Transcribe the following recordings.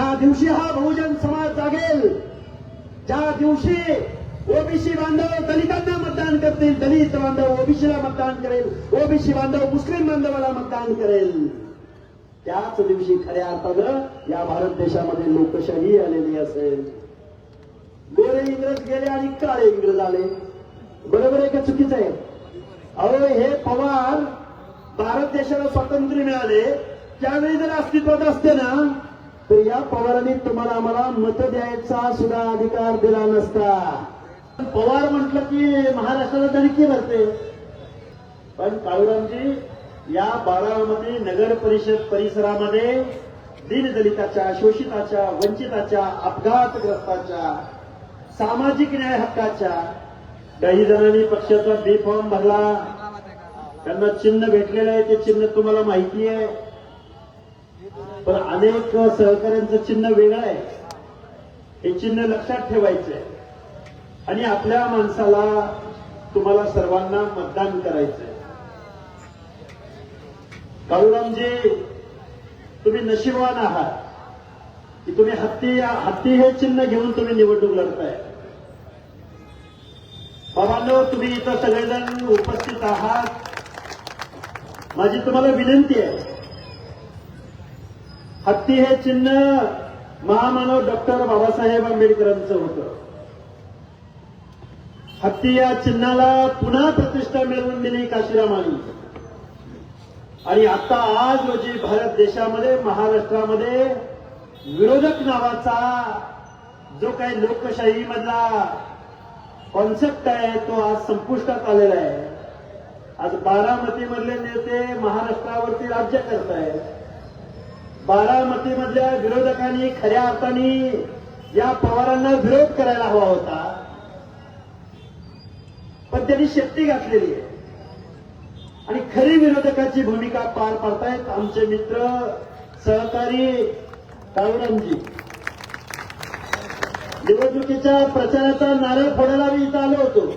ज्या दिवशी हा बहुजन समाज जागेल ज्या दिवशी ओबीसी बांधव दलितांना मतदान करतील दलित बांधव ओबीसीला मतदान करेल ओबीसी बांधव मुस्लिम बांधवाला मतदान करेल त्याच दिवशी खऱ्या अर्थानं या भारत देशामध्ये लोकशाही आलेली असेल. गोरे इंग्रज गेले आणि काळे इंग्रज आले. बरोबर आहे का चुकीचं आहे? अहो हे पवार भारत देशाला स्वातंत्र्य मिळाले त्यावेळी जर अस्तित्वात असते ना तर या पवारांनी तुम्हाला आम्हाला मत द्यायचा सुद्धा अधिकार दिला नसता. पवार म्हटलं की महाराष्ट्राला दणकी भरते? पण काळूरामजी या बारामध्ये नगर परिषद परिसरामध्ये दीनदलिताच्या शोषिताच्या वंचिताच्या अपघातग्रस्ताच्या सामाजिक न्याय हक्काच्या काही जणांनी पक्षाचा बी फॉर्म भरला. त्यांना चिन्ह भेटलेलं आहे ते चिन्ह तुम्हाला माहिती आहे. पण अनेक सहकाऱ्यांचं चिन्ह वेगळं आहे. हे चिन्ह लक्षात ठेवायचं आहे. आणि आपल्या माणसाला तुम्हाला सर्वांना मतदान करायचंय. काळूरामजी तुम्ही नशीबवान आहात. की तुम्ही हत्ती हत्ती हे चिन्ह घेऊन तुम्ही निवडणूक लढताय. बाबांनो तुम्ही इथं सगळेजण उपस्थित आहात. माझी तुम्हाला विनंती आहे. हत्ती हे चिन्ह महामानव डॉक्टर बाबासाहेब आंबेडकरांचं होतं. हत्ती या चिन्हाला पुन्हा प्रतिष्ठा मिळवून दिली काशीरामानी आणि आता आज रोजी भारत देशामध्ये महाराष्ट्रामध्ये विरोधक नावाचा जो काही लोकशाही मधला कॉन्सेप्ट आहे तो आज संपुष्टात आलेला आहे. आज बारामती मधले नेते महाराष्ट्रावरती राज्य करतायत. आहेत बारामती मधल्या विरोधकांनी खऱ्या अर्थाने या पवारांना विरोध करायला हवा होता. पण त्यांनी शक्ती घातलेली आहे. आणि खरी विरोधकाची भूमिका पार पाडतायत आमचे मित्र सहकारी काळूरामजी निवडणुकीच्या प्रचाराचा नारळ फोडायला मी इथं आलो होतो.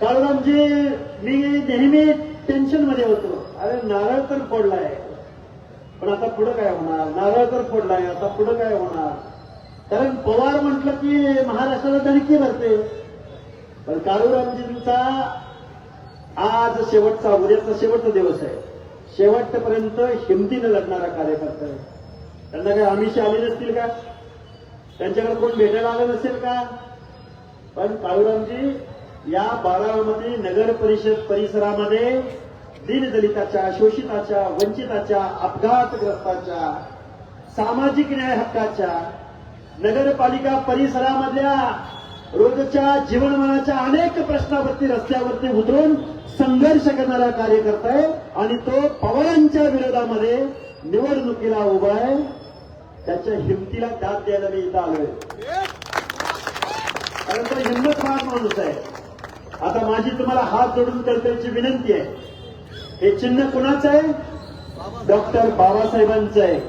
काळूरामजी मी नेहमी टेन्शनमध्ये होतो. अरे नारळ तर फोडलाय. पण आता पुढं काय होणार? नारळ तर फोडलाय आता पुढं काय होणार? कारण पवार म्हटलं की महाराष्ट्राला दणकी भरते. पण काळूरामजींचा आज शेवटचा उद्याचा शेवटचा दिवस आहे. शेवटपर्यंत हिमतीनं लढणारा कार्यकर्ता आहे. त्यांना काही आमिष आले नसतील का? त्यांच्याकडे कोण भेटायला आलं नसेल का? पण काळूरामजी या बारामती नगर परिषद परिसरामध्ये दीनदलिताच्या शोषिताच्या वंचिताच्या अपघातग्रस्ताच्या सामाजिक न्याय हक्काच्या नगरपालिका परिसरामधल्या रोजच्या जीवनमानाच्या अनेक प्रश्नावरती रस्त्यावरती उतरून संघर्ष करणारा कार्यकर्ता आहे आणि तो पवारांच्या विरोधामध्ये निवडणुकीला उभा आहे. त्याच्या हिमतीला दाद द्यायला मी इथं आलोय. कारण तो हिंमतवान माणूस आहे. आता माझी तुम्हाला हात जोडून कर्तव्याची विनंती आहे. हे चिन्ह कुणाचं आहे? डॉक्टर बाबासाहेबांचं आहे.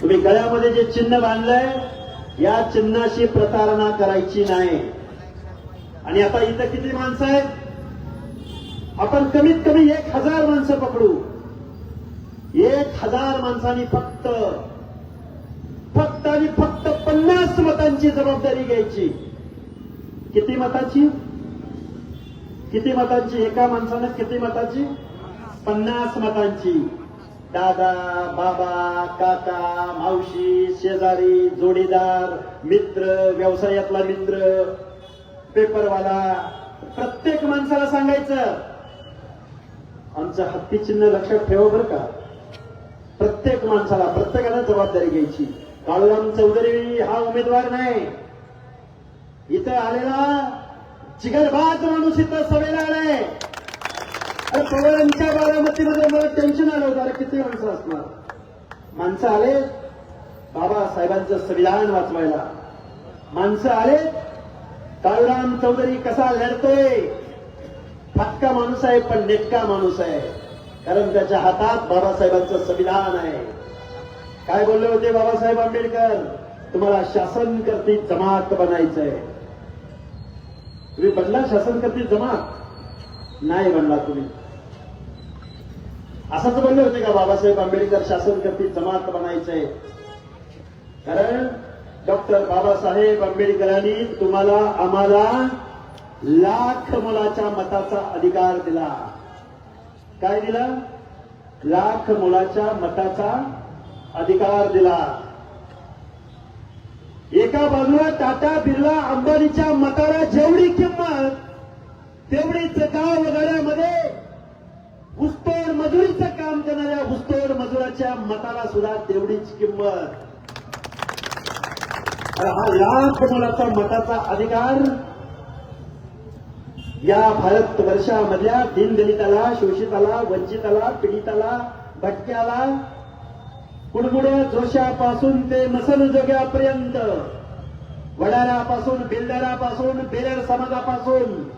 तुम्ही गळ्यामध्ये जे चिन्ह बांधलंय या चिन्हाशी प्रतारणा करायची नाही. आणि आता इथं किती माणसं आहेत? आपण कमीत कमी एक हजार माणसं पकडू. एक हजार माणसांनी फक्त फक्त आणि फक्त पन्नास मतांची जबाबदारी घ्यायची. किती मताची? किती मतांची? एका माणसानं किती मताची? पन्नास मतांची. दादा बाबा काका मावशी शेजारी जोडीदार मित्र व्यवसायातला मित्र पेपरवाला प्रत्येक माणसाला सांगायचं. आमचं हत्ती चिन्ह लक्षात ठेवा बरं का. प्रत्येक माणसाला प्रत्येकाला जबाबदारी घ्यायची. काळूराम चौधरी हा उमेदवार नाही. इथं आलेला जिगरबाज माणूस इथं सभेला आलाय अरे पवारांच्या बारामतीमध्ये मला टेन्शन आलं होतं. अरे किती माणसं असणार माणसं आले? बाबासाहेबांचं संविधान वाचवायला. माणसं आले? काळूराम चौधरी कसा लढतोय? फटका माणूस आहे पण नेटका माणूस आहे. कारण त्याच्या हातात बाबासाहेबांचं संविधान आहे. काय बोलले होते बाबासाहेब आंबेडकर? तुम्हाला शासन करती जमात बनायचंय. तुम्ही बनला शासन जमात नाही बनला तुम्ही. असंच बनले होते का बाबासाहेब आंबेडकर शासन करतील जमात बनायचंय? कारण डॉक्टर बाबासाहेब आंबेडकरांनी तुम्हाला आम्हाला लाख मुलाच्या मताचा अधिकार दिला. काय दिला? लाख मुलाच्या मताचा अधिकार दिला. एका बाजूला टाटा बिर्ला अंबानीच्या मताला जेवढी किंमत तेवढीच गाव वगैरेमध्ये ऊसतोड मजुरीचं काम करणाऱ्या ऊसतोड मजुराच्या मताला सुद्धा तेवढीच किंमत. हा लाख मुलाचा मताचा अधिकार? या भारत वर्षामधल्या दिनदलिताला शोषिताला वंचिताला पीडिताला भटक्याला कुडमुड्या जोशापासून ते मसलजोग्यापर्यंत वडाऱ्यापासून बिल्डरापासून बेलर समाजापासून.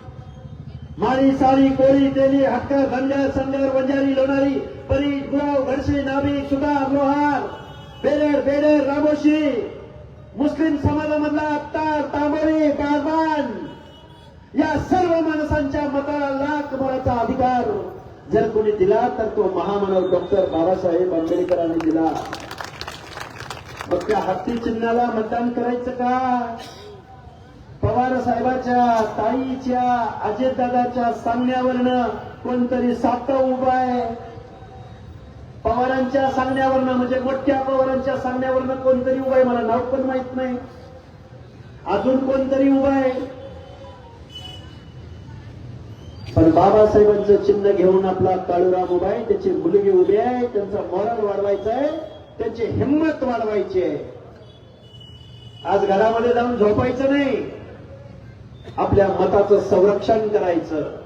मारी सारी कोळी तेली हक्क धनगर संगर वंजारी लोणारी परी गुराव घडशी नाभी सुधार लोहार बेलर बेडर रामोशी. मुस्लिम समाजामधला अत्तार तांबोळी बागबान. या सर्व माणसांच्या मताला लाख मोलाचा अधिकार. जर कोणी दिला तर तो महामानव डॉक्टर बाबासाहेब आंबेडकरांनी दिला. मग त्या हत्ती चिन्हाला मतदान करायचं का? पवार साहेबाच्या ताईच्या अजितदादाच्या सांगण्यावरनं कोणतरी साता उभा आहे. पवारांच्या सांगण्यावरनं म्हणजे मोठ्या पवारांच्या सांगण्यावरनं कोणतरी उभा आहे मला नाव पण माहीत नाही. अजून कोणतरी उभा आहे? पण बाबासाहेबांचं चिन्ह घेऊन आपला काळूराम उभा आहे त्याची मुलगी उभी आहे त्यांचा मॉरल वाढवायचा आहे. त्यांची हिंमत वाढवायची आहे. आज घरामध्ये जाऊन झोपायचं नाही. आपल्या मताचं संरक्षण करायचं.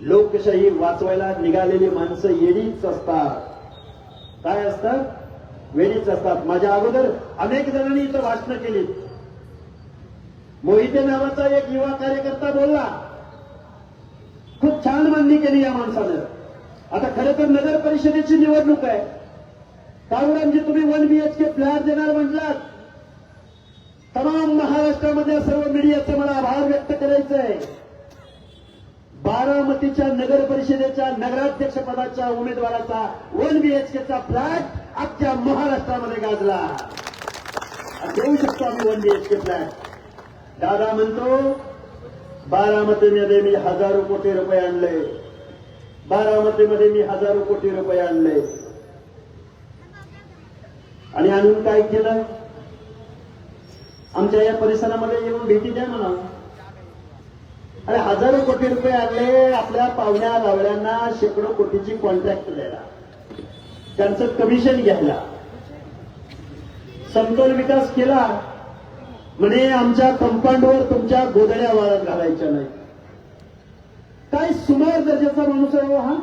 लोकशाही वाचवायला निघालेली माणसं येडीच असतात. काय असतात वेळीच असतात. माझ्या अगोदर अनेक जणांनी इथं भाषणं केली मोहिते नावाचा एक युवा कार्यकर्ता बोलला खूप छान मांडणी केली या माणसानं. आता खरं तर नगर परिषदेची निवडणूक आहे. काळूरामजी तुम्ही वन बीएचके फ्लॅट देणार म्हटलात तमाम महाराष्ट्रामध्ये सर्व मीडियाचे मला आभार व्यक्त करायचे आहे बारामतीच्या नगर परिषदेच्या नगराध्यक्ष पदाच्या उमेदवाराचा वन बीएचकेचा फ्लॅट आजच्या महाराष्ट्रामध्ये गाजला. देऊ शकतो आम्ही वन बीएचके फ्लॅट दादा म्हणतो बारामतीमध्ये मी हजारो कोटी रुपये आणले. बारामतीमध्ये मी हजारो कोटी रुपये आणले. आणि आणून काय केलं? आमच्या या परिसरामध्ये येऊन भेटी द्या म्हणा आणि हजारो कोटी रुपये आले आपल्या पाहुण्या लावण्यांना शेकडो कोटीची कॉन्ट्रॅक्ट द्यायला. त्यांचं कमिशन घ्यायला. समतोल विकास केला. म्हणे आमच्या कंपाऊंडवर तुमच्या गोदड्या वाळत घालायच्या नाही काय सुमार दर्जाचा माणूस आहे हो हा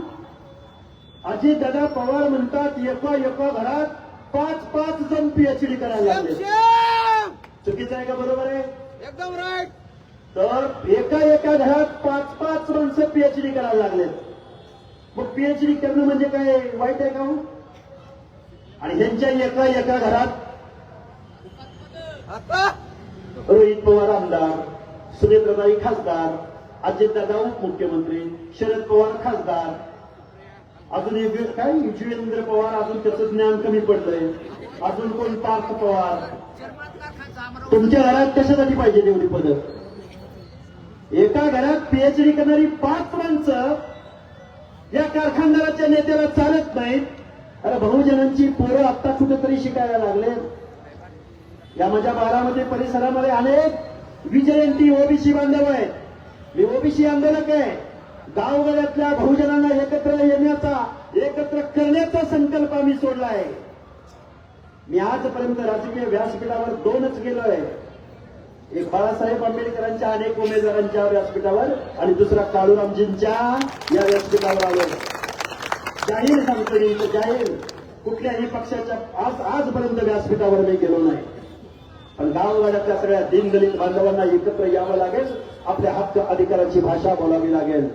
अजित दादा पवार म्हणतात एका एका घरात. पाच पाच जण पीएचडी करायला लागले. चुकीचं आहे का बरोबर आहे? एकदम राईट तर एका एका घरात पाच पाच माणसं पीएचडी करायला लागलेत मग पीएचडी करणं म्हणजे काय? वाईट आहे का हो? आणि ह्यांच्या एका एका घरात आता? रोहित पवार आमदार सुरेंद्रबाई खासदार अजितदादा उपमुख्यमंत्री शरद पवार खासदार अजून एक काय? युजवेंद्र पवार अजून त्याचं ज्ञान कमी पडलंय अजून कोण? पार्थ पवार. तुमच्या घरात कशासाठी पाहिजे एवढी पद? एका घरात पीएचडी करणारी पाच माणसं या कारखानदाराच्या नेत्याला चालत नाहीत. अरे बहुजनांची पोरं आत्ता कुठेतरी शिकायला लागले. या माझ्या बारामध्ये परिसरामध्ये अनेक विजयंती ओबीसी बांधव आहेत. मी ओबीसी आंदोलक आहे. गावगाड्यातल्या बहुजनांना एकत्र येण्याचा एकत्र करण्याचा संकल्प आम्ही सोडला आहे. मी आजपर्यंत राजकीय व्यासपीठावर दोनच गेलोय. एक बाळासाहेब आंबेडकरांच्या अनेक उमेदवारांच्या व्यासपीठावर आणि दुसरा काळूरामजींच्या या व्यासपीठावर आलो जाहीर सांगतो मी जाहीर. कुठल्याही पक्षाच्या आज आजपर्यंत व्यासपीठावर मी गेलो नाही. पण गावगाड्यातल्या सगळ्या दीनदलित बांधवांना एकत्र यावं लागेल. आपल्या हक्क अधिकाराची भाषा बोलावी लागेल.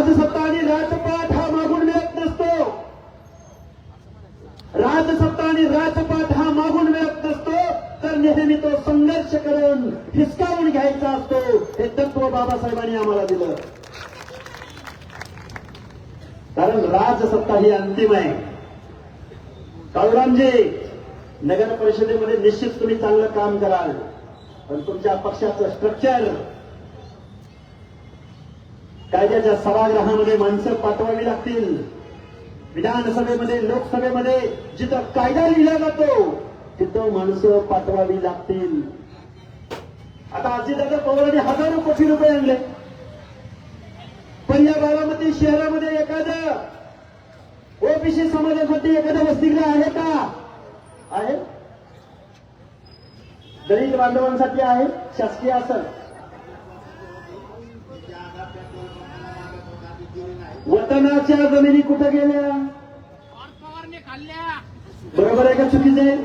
राजसत्ता आणि राजपाठ हा मागून मिळत नसतो. राजसत्ता आणि राजपाठ हा मागून मिळत नसतो. तर नेहमी तो संघर्ष करून हिसकावून घ्यायचा असतो. हे तत्व बाबासाहेबांनी आम्हाला दिलं. कारण राजसत्ता ही अंतिम आहे. काळूरामजी नगर परिषदेमध्ये निश्चित तुम्ही चांगलं काम कराल. पण तुमच्या पक्षाचं स्ट्रक्चर कायद्याच्या सभागृहामध्ये माणसं पाठवावी लागतील. विधानसभेमध्ये लोकसभेमध्ये जिथं कायदा लिहिला जातो तिथं माणसं पाठवावी लागतील. आता अजितदादा पवारांनी हजारो कोटी रुपये आणले. पण या बारामती शहरामध्ये एखादं ओबीसी समाजासाठी एखादं वस्तीला आहे का? आहे. दलित बांधवांसाठी आहे. शासकीय असेल. वतनाच्या जमिनी कुठे गेल्या? बरोबर आहे का चुकीचं आहे?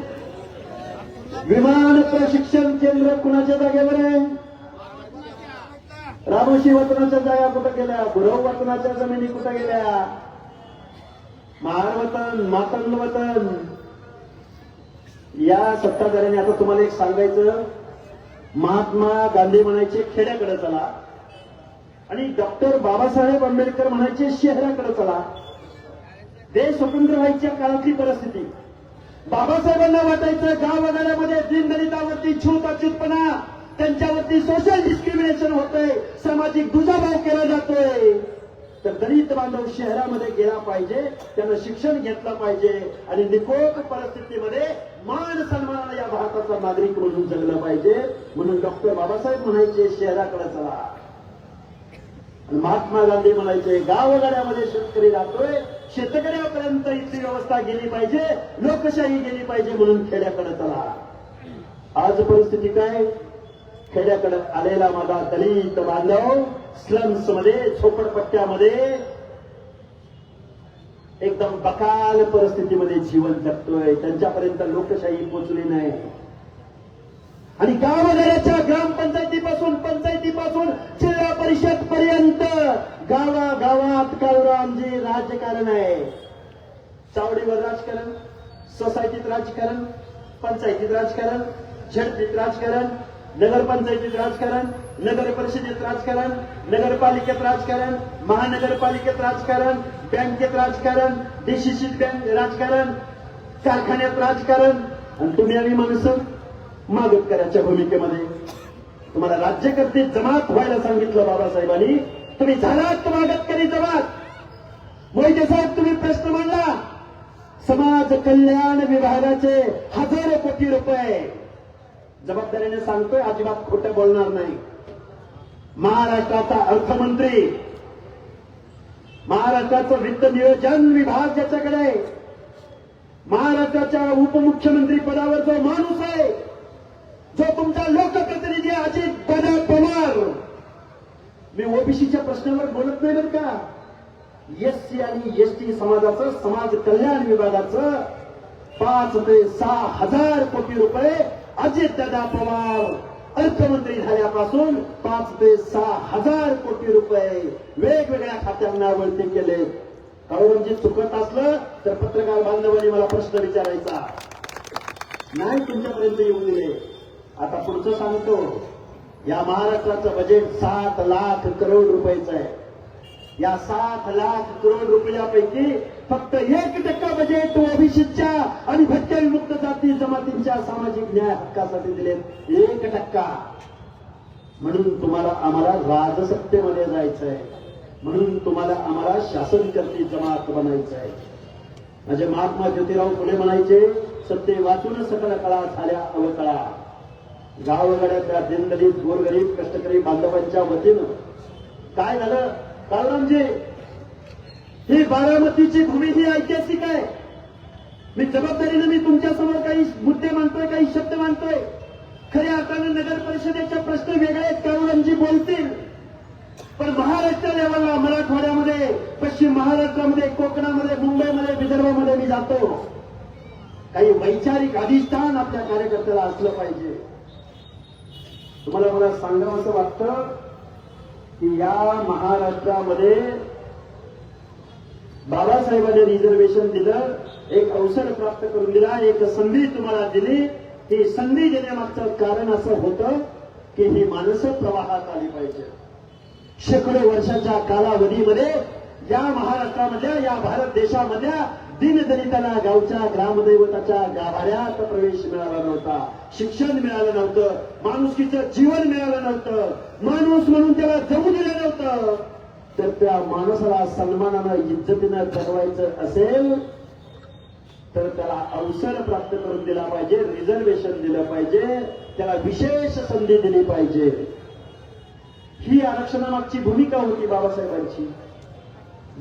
विमान प्रशिक्षण केंद्र कुणाच्या जागेवर आहे? रामोशी वतनाच्या जागा कुठं गेल्या? गुरव वतनाच्या जमिनी कुठं गेल्या? महारवतन मातंग वतन. या सत्ताधाऱ्याने आता तुम्हाला एक सांगायचं. महात्मा गांधी म्हणायचे खेड्याकडे चला. आणि डॉक्टर बाबासाहेब आंबेडकर म्हणायचे शहराकडे चला. देश स्वतंत्र व्हायच्या काळातली परिस्थिती. बाबासाहेबांना वाटायचं गावगाड्यामध्ये दिनदलितावरती छूत अच्युतपणा त्यांच्यावरती सोशल डिस्क्रिमिनेशन होतंय सामाजिक दुजाभाव केला जातोय. तर दलित बांधव शहरामध्ये गेला पाहिजे त्यानं शिक्षण घेतलं पाहिजे आणि निकोप परिस्थितीमध्ये मान सन्मानाने या भारताचा नागरिक म्हणून जगलं पाहिजे. म्हणून डॉक्टर बाबासाहेब म्हणायचे शहराकडे चला. आणि महात्मा गांधी म्हणायचे गावगाड्यामध्ये शेतकरी राहतोय शेतकऱ्यापर्यंत इथली व्यवस्था गेली पाहिजे लोकशाही गेली पाहिजे म्हणून खेड्याकडे चला. आज परिस्थिती काय? खेड्याकडे आलेला माझा दलित बांधव स्लम्समध्ये झोपडपट्ट्यामध्ये एकदम बकाल परिस्थितीमध्ये जीवन जगतोय. त्यांच्यापर्यंत लोकशाही पोचली नाही. आणि गावगाड्याच्या ग्रामपंचायतीपासून पंचायतीपासून जिल्हा परिषद गावा गावात काळूरामजी राजकारण आहे. चावडीवर राजकारण सोसायटीत राजकारण पंचायतीत राजकारण झडपीत राजकारण नगरपंचायतीत राजकारण नगर परिषदेत राजकारण नगरपालिकेत राजकारण महानगरपालिकेत राजकारण बँकेत राजकारण डीसीसीत बँक राजकारण कारखान्यात राजकारण. आणि तुम्ही आम्ही माणसं मागोदकराच्या भूमिकेमध्ये. तुम्हाला राज्यकर्ते जमात व्हायला सांगितलं बाबासाहेबांनी. तुम्ही झालात मागतकरी जमात मोहिते साहेब तुम्ही प्रश्न मांडला. समाज कल्याण विभागाचे हजारो कोटी रुपये. जबाबदारीने सांगतोय अजिबात खोटं बोलणार नाही. महाराष्ट्राचा अर्थमंत्री महाराष्ट्राचं वित्त नियोजन विभाग ज्याच्याकडे महाराष्ट्राच्या उपमुख्यमंत्री पदावर जो माणूस आहे जो तुमचा लोकप्रतिनिधी अजित मी ओबीसीच्या प्रश्नावर बोलत नाही बरं का. एससी आणि एसटी समाजाचं समाज कल्याण विभागाचं पाच ते सहा हजार कोटी रुपये अजितदादा पवार अर्थमंत्री झाल्यापासून पाच ते सहा हजार कोटी रुपये वेगवेगळ्या खात्यांना वळती केले. म्हणजे चुकत असलं तर पत्रकार बांधवांनी मला प्रश्न विचारायचा. नाही तुमच्यापर्यंत येऊ दिले. आता पुढचं सांगतो. या महाराष्ट्राचं बजेट सात लाख करोड रुपयाचं आहे. या सात लाख करोड रुपयापैकी फक्त एक टक्का बजेट ओबीसीच्या आणि भटक्या विमुक्त जाती जमातींच्या सामाजिक न्याय हक्कासाठी दिलेत. एक टक्का. म्हणून तुम्हाला आम्हाला राजसत्तेमध्ये जायचं आहे म्हणून तुम्हाला आम्हाला शासनकर्ती जमात बनायचं आहे म्हणजे महात्मा ज्योतिराव फुले म्हणायचे सत्य वाचून सकल कळा झाल्या अवकळा. गावगड्यातल्या दिनदलित गोरगरीब कष्टकरी बांधवांच्या वतीनं काय झालं? काळरामजी ही बारामतीची भूमी ही ऐतिहासिक आहे. मी जबाबदारीनं मी तुमच्यासमोर काही मुद्दे मांडतोय काही शब्द मांडतोय. खऱ्या अर्थानं नगर परिषदेचे प्रश्न वेगळे आहेत काळूरामजी बोलतील. पण महाराष्ट्र लेवलला मराठवाड्यामध्ये पश्चिम महाराष्ट्रामध्ये कोकणामध्ये मुंबईमध्ये विदर्भामध्ये मी जातो. काही वैचारिक अधिष्ठान आपल्या कार्यकर्त्याला असलं पाहिजे. तुम्हाला मला सांगावं असं वाटतं की या महाराष्ट्रामध्ये बाबासाहेबांनी रिझर्वेशन दिलं एक अवसर प्राप्त करून दिला एक संधी तुम्हाला दिली. ही संधी देण्यामागचं कारण असं होतं की ही माणसं प्रवाहात आली पाहिजे. शेकडो वर्षाच्या कालावधीमध्ये या महाराष्ट्रामधल्या या भारत देशामधल्या दिनदलितांना गावच्या ग्रामदैवताच्या गाभाऱ्यात प्रवेश मिळाला नव्हता. शिक्षण मिळालं नव्हतं. माणुसकीचं जीवन मिळालं नव्हतं. माणूस म्हणून त्याला जगू दिलं नव्हतं. तर त्या माणसाला सन्मानानं इज्जतीनं जगवायचं असेल तर त्याला अवसर प्राप्त करून दिला पाहिजे रिझर्वेशन दिलं पाहिजे त्याला विशेष संधी दिली पाहिजे. ही आरक्षणामागची भूमिका होती बाबासाहेबांची.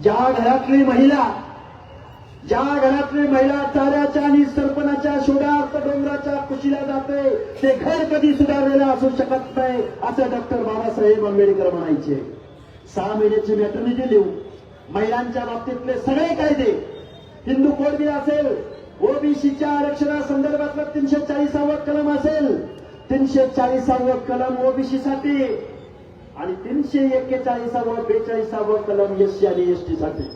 ज्या घरातली महिला ज्या घरातली महिला चाऱ्याच्या आणि सरपणाच्या शोधार्थ डोंगराच्या कुशीला जाते ते घर कधी सुधारलेलं असू शकत नाही असं डॉक्टर बाबासाहेब आंबेडकर म्हणायचे. सहा महिन्याची मॅटर्निटी देऊ महिलांच्या बाबतीतले सगळे कायदे. हिंदू कोड बिल असेल ओबीसीच्या आरक्षणासंदर्भातलं तीनशे चाळीसावं कलम असेल तीनशे चाळीसावं कलम ओबीसी साठी आणि तीनशे एक्केचाळीसावं बेचाळीसावं कलम एससी आणि एसटी साठी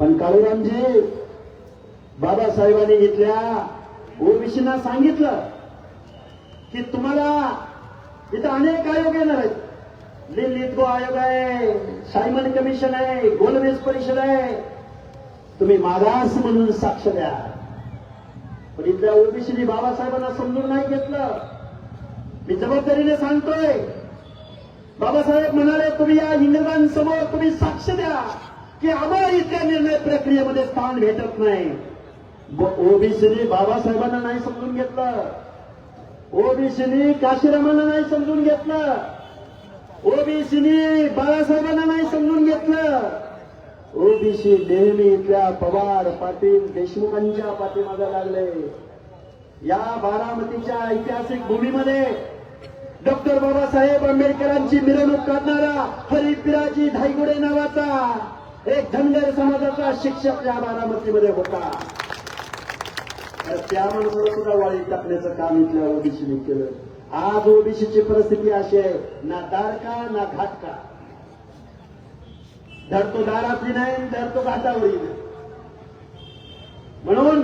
पण काळूरामजी बाबासाहेबांनी घेतल्या ओबीसीना सांगितलं की तुम्हाला इथं अनेक आयोग येणार आहेत. लिलित आयोग आहे सायमन कमिशन आहे गोलमेज परिषद आहे. तुम्ही मागास म्हणून साक्ष द्या. पण इथल्या ओबीसीनी बाबासाहेबांना समजून नाही घेतलं. मी जबाबदारीने सांगतोय बाबासाहेब म्हणाले तुम्ही या इंग्रजांसमोर तुम्ही साक्ष द्या. की आम्हाला इथल्या निर्णय प्रक्रियेमध्ये स्थान भेटत नाही. ओबीसीने बाबासाहेबांना नाही समजून घेतलं. ओबीसीनी काशीरामांना नाही समजून घेतलं. ओबीसीनी बाळासाहेबांना नाही समजून घेतलं. ओबीसी नेहमी इथल्या पवार पाटील देशमुखांच्या पाठीमागे लागले. या बारामतीच्या ऐतिहासिक भूमीमध्ये डॉक्टर बाबासाहेब आंबेडकरांची मिरवणूक काढणारा हरिपिराजी धाईगुडे नावाचा एक धनगर समाजाचा शिक्षक या बारामतीमध्ये होता. तर त्या माणसाला सुद्धा वाळी टाकण्याचं काम इथल्या ओबीसीने केलं. आज ओबीसीची परिस्थिती अशी आहे ना दार का ना घाटका धरतो दारातली नाही धरतो घाटावरी नाही. म्हणून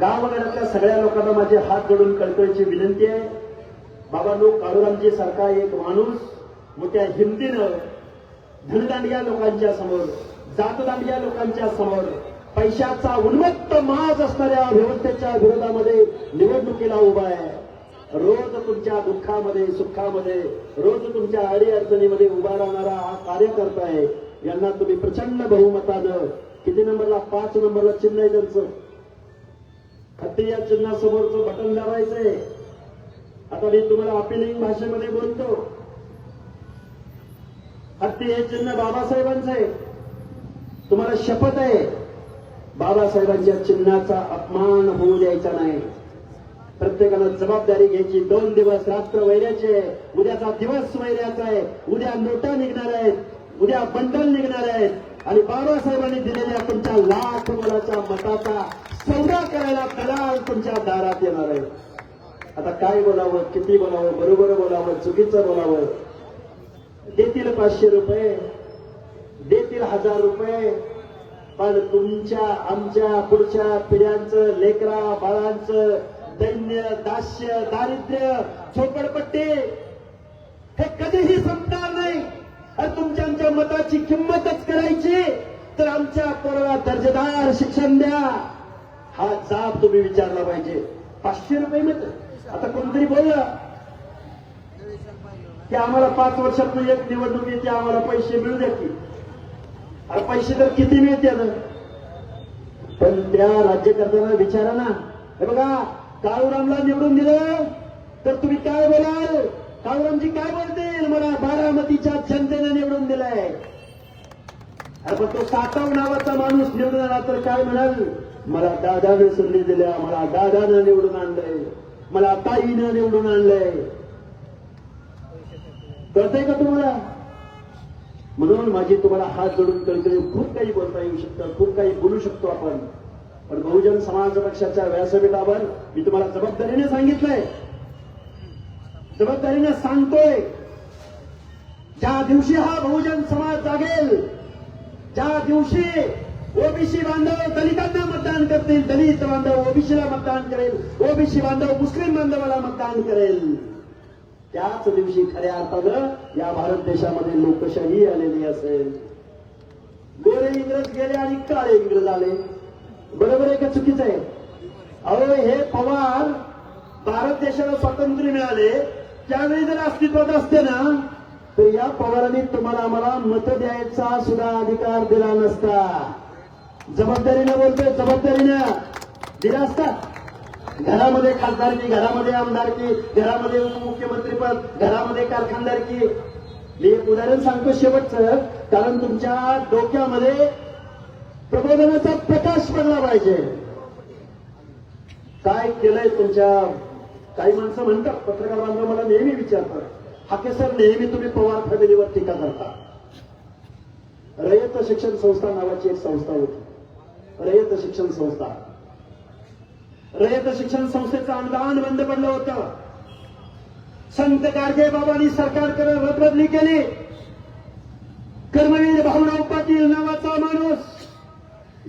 गावगडातल्या सगळ्या लोकांना माझे हात जोडून कळकळीची विनंती आहे. बाबा लोक काळूरामजी सारखा एक माणूस मोठ्या हिमतीनं धनदांडग्या लोकांच्या समोर जातदांडग्या लोकांच्या समोर. पैशाचा उन्मत्त माज असणाऱ्या व्यवस्थेच्या विरोधामध्ये निवडणुकीला उभा आहे. रोज तुमच्या दुःखामध्ये सुखामध्ये रोज तुमच्या अडी अडचणीमध्ये उभा राहणारा हा कार्यकर्ता आहे. यांना तुम्ही प्रचंड बहुमतानं किती नंबरला पाच नंबरला चिन्ह आहे त्यांचं? हत्ती या चिन्हासमोरचं बटन दाबायचंय. आता मी तुम्हाला अपिलिंग भाषेमध्ये बोलतो. हत्ती हे चिन्ह बाबासाहेबांचं आहे. तुम्हाला शपथ आहे. बाबासाहेबांच्या चिन्हाचा अपमान होऊ द्यायचा नाही. प्रत्येकानं जबाबदारी घ्यायची. दोन दिवस रात्र वैऱ्याचे आहे. उद्याचा दिवस वैऱ्याचा आहे. उद्या नोटा निघणार आहेत. उद्या बंडल निघणार आहेत. आणि बाबासाहेबांनी दिलेल्या तुमच्या लाख मुलाच्या मताचा सौदा करायला दलाल तुमच्या दारात येणार आहे आता काय बोलावं? किती बोलावं? बरोबर बोलावं? चुकीचं बोलावं? देतील पाचशे रुपये. देतील हजार रुपये. पण तुमच्या आमच्या पुढच्या पिढ्यांचं लेकरा बाळांचं दैन्य दास्य दारिद्र्य झोपडपट्टी हे कधीही संपणार नाही. आणि तुमच्या आमच्या मताची किंमतच करायची. तर आमच्या पोराला दर्जेदार शिक्षण द्या. हा जाब तुम्ही विचारला पाहिजे. पाचशे रुपये मिळत. आता कोणतरी बोललं की आम्हाला पाच वर्षातून एक निवडणूक येते आम्हाला पैसे मिळू द्या की. अरे पैसे तर किती मिळते पण त्या राज्यकर्त्यांना विचारा ना. हे बघा काळूरामला निवडून दिलं. तर तुम्ही काय बोलाल? काळूरामजी काय बोलतील? मला बारामतीच्या जनतेने निवडून दिलंय. अरे पण तो सातव नावाचा माणूस निवडून आला तर काय म्हणाल? मला दादानं संधी दिल्या मला दादानं निवडून आणलंय. मला ताईनं निवडून आणलंय. कळतंय का तुम्हाला? म्हणून माझी तुम्हाला हात जोडून कळकळी खूप काही बोलता येऊ शकतं खूप काही बोलू शकतो आपण. पण बहुजन समाज पक्षाच्या व्यासपीठावर मी तुम्हाला जबाबदारीने सांगितलंय. जबाबदारीने सांगतोय. ज्या दिवशी हा बहुजन समाज जागेल ज्या दिवशी ओबीसी बांधव दलितांना मतदान करतील दलित बांधव ओबीसीला मतदान करेल ओबीसी बांधव मुस्लिम बांधवाला मतदान करेल. त्याच दिवशी खऱ्या अर्थानं या भारत देशामध्ये लोकशाही आलेली असेल. गोरे इंग्रज गेले आणि काळे इंग्रज आले. बरोबर आहे का चुकीचं आहे? अहो हे पवार भारत देशाला स्वातंत्र्य मिळाले. त्यावेळी जर अस्तित्वात असते ना तर या पवारांनी तुम्हाला आम्हाला मत द्यायचा सुद्धा अधिकार दिला नसता. जबाबदारीनं बोलतोय जबाबदारीनं. दिला असता? घरामध्ये खासदारकी घरामध्ये आमदारकी घरामध्ये उपमुख्यमंत्रीपद घरामध्ये कारखानदारकी मी एक उदाहरण सांगतो शेवटचं कारण तुमच्या डोक्यामध्ये प्रबोधनाचा प्रकाश पडला पाहिजे. काय केलंय तुमच्या काही माणसं म्हणतात पत्रकार बांधव मला नेहमी विचारतात हाके सर नेहमी तुम्ही पवार फॅमिलीवर टीका करता. रयत शिक्षण संस्था नावाची एक संस्था होती. रयत शिक्षण संस्था. रयत शिक्षण संस्थेचं अनुदान बंद पडलं होतं. संत गाडगे बाबांनी सरकारकडे रदबदली केली. कर्मवीर भाऊराव पाटील नावाचा माणूस.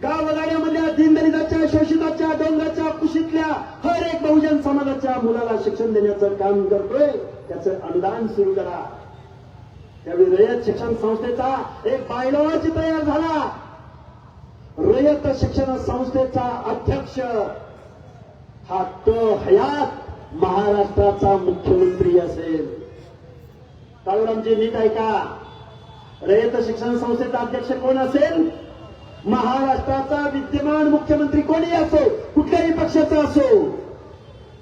गावगाड्यामधल्या दीनदलिताच्या शोषिताच्या डोंगराच्या कुशीतल्या हर एक बहुजन समाजाच्या मुलाला शिक्षण देण्याचं काम करतोय. त्याचं अनुदान सुरू करा. त्यावेळी रयत शिक्षण संस्थेचा एक बायलॉजी तयार झाला. रयत शिक्षण संस्थेचा अध्यक्ष हा त हयात महाराष्ट्राचा मुख्यमंत्री असेल. काळूरामजी नीट ऐका रयत शिक्षण संस्थेचा अध्यक्ष कोण असेल? महाराष्ट्राचा विद्यमान मुख्यमंत्री कोणी असो? कुठल्याही पक्षाचा असो?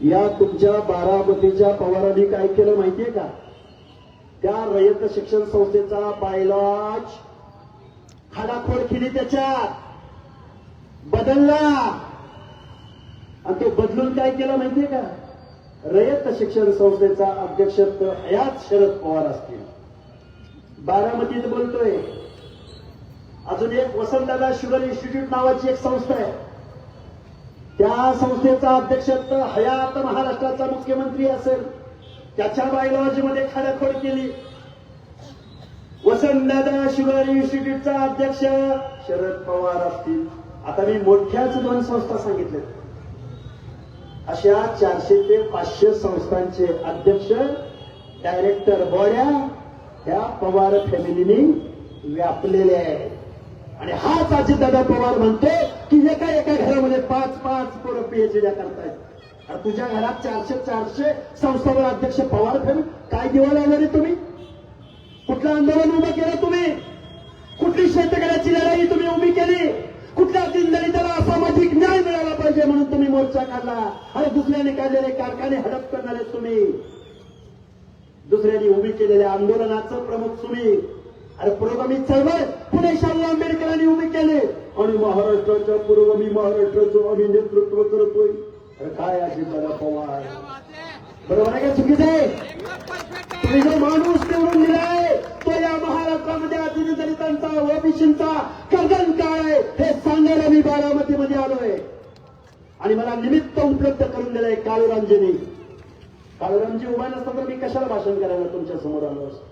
या तुमच्या बारामतीच्या पवारांनी काय केलं माहितीये का? त्या रयत शिक्षण संस्थेचा बायलॉज खाडाखोड केली त्याच्यात बदलला. आणि ते बदलून काय केलं माहितीये का? रयत शिक्षण संस्थेचा अध्यक्ष तर हयात शरद पवार असतील. बारामतीत बोलतोय. अजून एक वसंतदादा शुगर इन्स्टिट्यूट नावाची एक संस्था आहे. त्या संस्थेचा अध्यक्ष तर हयात महाराष्ट्राचा मुख्यमंत्री असेल. त्याच्या बायोलॉजी मध्ये खाडाखोड केली. वसंतदादा शुगर इन्स्टिट्यूटचा अध्यक्ष शरद पवार असतील. आता मी मोठ्याच दोन संस्था सांगितल्या अशा चारशे ते पाचशे संस्थांचे अध्यक्ष डायरेक्टर बॉड्या ह्या पवार फॅमिलीने व्यापलेले आहेत. आणि हाच अजितदादा पवार म्हणतो की एका एका घरामध्ये पाच पाच पोरं पीएचडी करतायत. आणि तुझ्या घरात चारशे चारशे संस्थावर अध्यक्ष पवार फॅमिली काय दिवा लावणार आहे तुम्ही? कुठलं आंदोलन उभं केलं तुम्ही? कुठली शेतकऱ्याची लढाई तुम्ही उभी केली? कुठल्या दलिताला सामाजिक न्याय मिळाला? पाहिजे म्हणून तुम्ही मोर्चा काढला. आणि दुसऱ्याने काढलेले कारखाने हडप करणारे तुम्ही दुसऱ्यांनी उभी केलेल्या आंदोलनाचं प्रमुख तुम्ही अरे पुरोगामी चळवळ पुणे शाहू आंबेडकरांनी उभी केली. आणि महाराष्ट्राच्या पुरोगामी महाराष्ट्राचं आम्ही नेतृत्व करतोय. अरे काय अजितदादा पवार? बरोबर आहे का चुकीचं? आहे तुम्ही जो माणूस निवडून दिलाय तो या महाराष्ट्रामध्ये दलितांचा ओबीसींचा कर्जन काय हे सांगायला मी बारामतीमध्ये आलोय. आणि मला निमित्त उपलब्ध करून दिलंय काळूरामजीने. काळूरामजी उभा नसता तर मी कशाला भाषण करायला तुमच्यासमोर आलो असतो?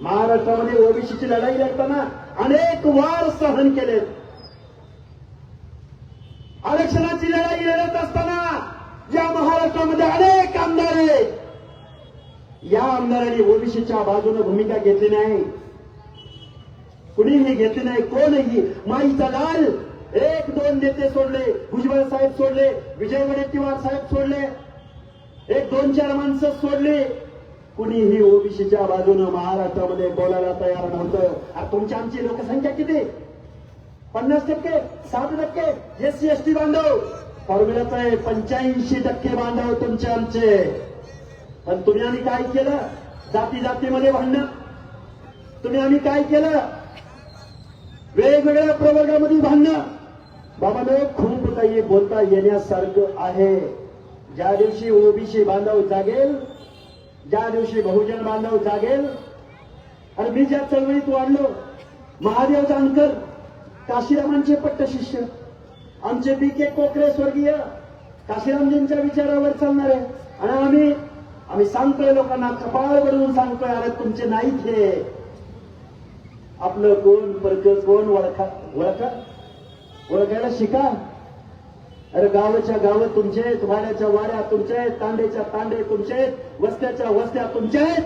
महाराष्ट्रामध्ये ओबीसीची लढाई लढताना अनेक वार सहन केलेत. आरक्षणाची लढाई लढत असताना या महाराष्ट्रामध्ये अनेक आमदार आहेत. या आमदारांनी ओबीसीच्या बाजूने भूमिका घेतली नाही. कुणीही घेतली नाही कोणही. माईचा लाल एक दोन नेते सोडले भुजबळ साहेब सोडले विजय वडेट्टीवार साहेब सोडले एक दोन चार माणसं सोडली. कुणीही ओबीसीच्या बाजूने महाराष्ट्रामध्ये बोलायला तयार नव्हतं. तुमची आमची लोकसंख्या किती? पन्नास टक्के साठ टक्के एस सी एस टी बांधव. फॉर्म्युलाच आहे पंच्याऐंशी टक्के बांधव तुमचे आमचे. पण तुम्ही आम्ही काय केलं? जाती जातीमध्ये भांडणं. तुम्ही आम्ही काय केलं? वेगवेगळ्या प्रवर्गामध्ये भांडणं. बाबानो खूप काही बोलता येण्यासारखं आहे. ज्या दिवशी ओबीसी बांधव जागेल ज्या दिवशी बहुजन बांधव जागेल आणि मी ज्या चळवळीत वाढलो महादेव जानकर काशीरामांचे पट्ट शिष्य आमचे बी के कोकरे स्वर्गीय काशीरामजींच्या विचारावर चालणारे. आणि आम्ही आम्ही सांगतोय लोकांना कपाळ बनवून सांगतोय अरे तुमचे नाहीत हे. आपलं कोण परक कोण ओळखा? ओळखा? ओळखायला शिका. अरे गावाच्या गाव तुमचे आहेत वाड्याच्या वाड्या तुमच्या आहेत तांड्याच्या तांडे तुमचे आहेत वस्त्याच्या वस्त्या तुमच्या आहेत.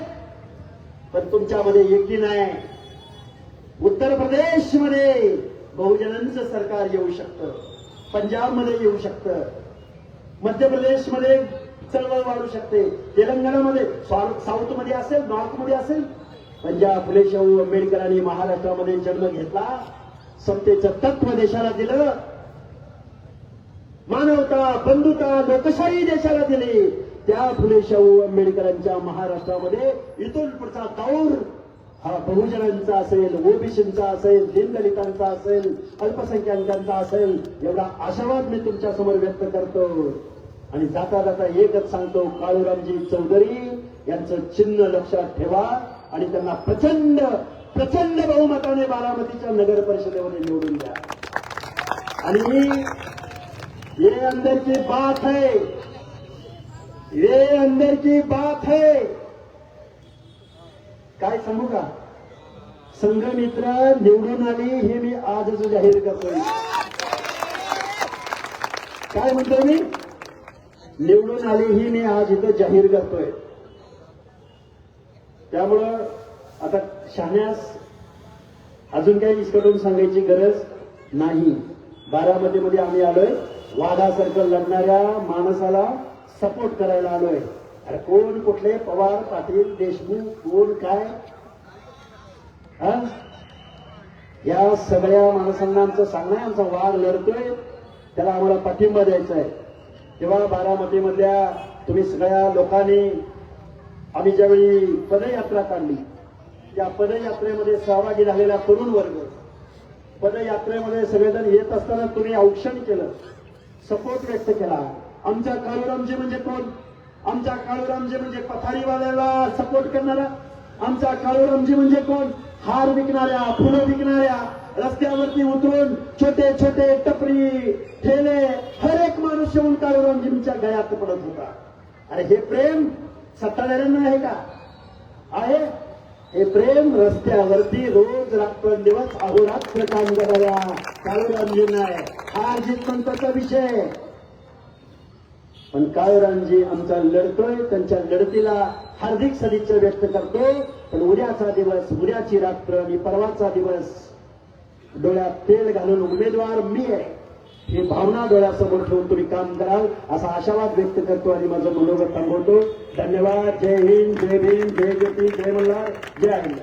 पण तुमच्यामध्ये एकी नाही. उत्तर प्रदेशमध्ये बहुजनांचं सरकार येऊ शकतं. पंजाबमध्ये येऊ शकतं. मध्य प्रदेशमध्ये चळवळ वाढू शकते. तेलंगणामध्ये साऊथमध्ये असेल नॉर्थमध्ये असेल म्हणजे पण फुले शाहू आंबेडकरांनी महाराष्ट्रामध्ये जन्म घेतला. सत्तेचं तत्व देशाला दिलं. मानवता बंधुता लोकशाही देशाला दिली. त्या फुले शाहू आंबेडकरांच्या महाराष्ट्रामध्ये इथून पुढचा दौर हा बहुजनांचा असेल ओबीसींचा असेल दीनदलितांचा असेल अल्पसंख्याकांचा असेल एवढा आशावाद मी तुमच्यासमोर व्यक्त करतो. आणि जाता जाता एकच सांगतो काळूरामजी चौधरी यांचं चिन्ह लक्षात ठेवा. आणि त्यांना प्रचंड प्रचंड बहुमताने बारामतीच्या नगर परिषदेमध्ये निवडून द्या. आणि ये अंदर की बात है ये अंदर की बात है. काय सांगू का? संघमित्र निवडून आली हे मी आजच जाहीर करतोय. काय म्हणतोय मी? निवडून आली ही मी आज इथं जाहीर करतोय. त्यामुळं आता शहाण्यास अजून काही इसकडून सांगायची गरज नाही. बारामतीमध्ये आम्ही आलोय. वादासारखं लढणाऱ्या माणसाला सपोर्ट करायला आलोय. अरे कोण कुठले? पवार पाटील देशमुख कोण काय? हा? या सगळ्या माणसांना आमचं सांगणं आहे, आमचा वाद लढतोय. त्याला आम्हाला पाठिंबा द्यायचा आहे. तेव्हा बारामतीमधल्या तुम्ही सगळ्या लोकांनी आम्ही ज्यावेळी पदयात्रा काढली त्या पदयात्रेमध्ये सहभागी झालेला तरुण वर्ग पदयात्रेमध्ये सगळेजण येत असताना तुम्ही औक्षण केलं सपोर्ट व्यक्त केला. आमच्या काळूरामजी म्हणजे कोण? आमच्या काळूरामजी म्हणजे पथारीवाल्याला सपोर्ट करणारा. आमच्या काळूरामजी म्हणजे कोण? हार विकणाऱ्या फुलं विकणाऱ्या रस्त्यावरती उतरून छोटे छोटे टपरी ठेले हर एक माणूस येऊन काळूरामजींच्या गळ्यात पडत होता. अरे हे प्रेम सत्ताधाऱ्यांना आहे का? आहे. हे प्रेम रस्त्यावरती रोज रात्रंदिवस अहोरात्र काम करायला काळूरामजी आहे. हा जीत पण विषय पण काळूरामजी आमचा लढतोय त्यांच्या लढतीला हार्दिक सदिच्छा व्यक्त करतो पण उद्याचा दिवस उद्याची रात्र आणि परवाचा दिवस डोळ्यात तेल घालून उमेदवार मी आहे. ही भावना डोळ्यासमोर ठेवून तुम्ही काम कराल असा आशावाद व्यक्त करतो आणि माझं मनोगत थांबवतो. धन्यवाद जय हिंद जय भीम जय ज्योती जय मल्हार जय हिंद